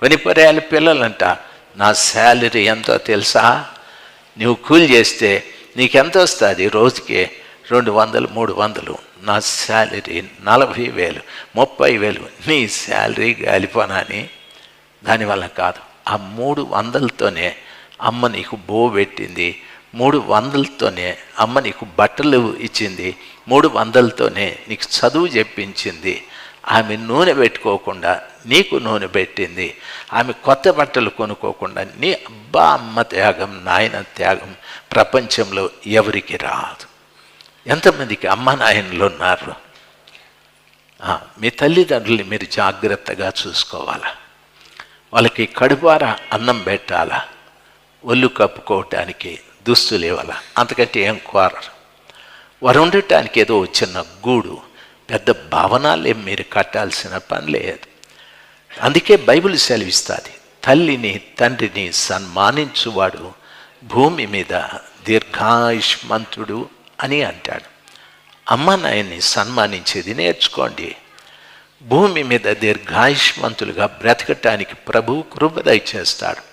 కొన్ని పిల్లలంట. నా శాలరీ ఎంతో తెలుసా? నువ్వు కూలి చేస్తే నీకెంత వస్తుంది రోజుకి? రెండు వందలు మూడు వందలు. నా శాలరీ నలభై వేలు ముప్పై వేలు. నీ శాలరీ గాలిపోనాని? దానివల్ల కాదు. ఆ మూడు వందలతోనే అమ్మ నీకు బో పెట్టింది. మూడు వందలతోనే అమ్మ నీకు బట్టలు ఇచ్చింది. మూడు వందలతోనే నీకు చదువు చెప్పించింది. ఆమె నూనె పెట్టుకోకుండా నీకు నూనె పెట్టింది. ఆమె కొత్త బట్టలు కొనుక్కోకుండా నీ అబ్బా అమ్మ త్యాగం నాయన త్యాగం ప్రపంచంలో ఎవరికి రాదు. ఎంతమందికి అమ్మ నాయనలు ఉన్నారు? మీ తల్లిదండ్రుల్ని మీరు జాగ్రత్తగా చూసుకోవాలా? వాళ్ళకి కడుపార అన్నం పెట్టాలా? ఒళ్ళు కప్పుకోవటానికి దుస్తులు ఇవ్వాలా అంతకంటే ఏం కోరరు. వారు ఉండటానికి ఏదో చిన్న గూడు పెద్ద భవనాలు ఏం మీరు కట్టాల్సిన పని లేదు. అందుకే బైబిల్ సెలవిస్తుంది తల్లిని తండ్రిని సన్మానించువాడు భూమి మీద దీర్ఘాయుష్మంతుడు అని అంటాడు. అమ్మ నాయన్ని సన్మానించేది నేర్చుకోండి. భూమి మీద దీర్ఘాయుష్మంతులుగా బ్రతకటానికి ప్రభు కృప చేస్తాడు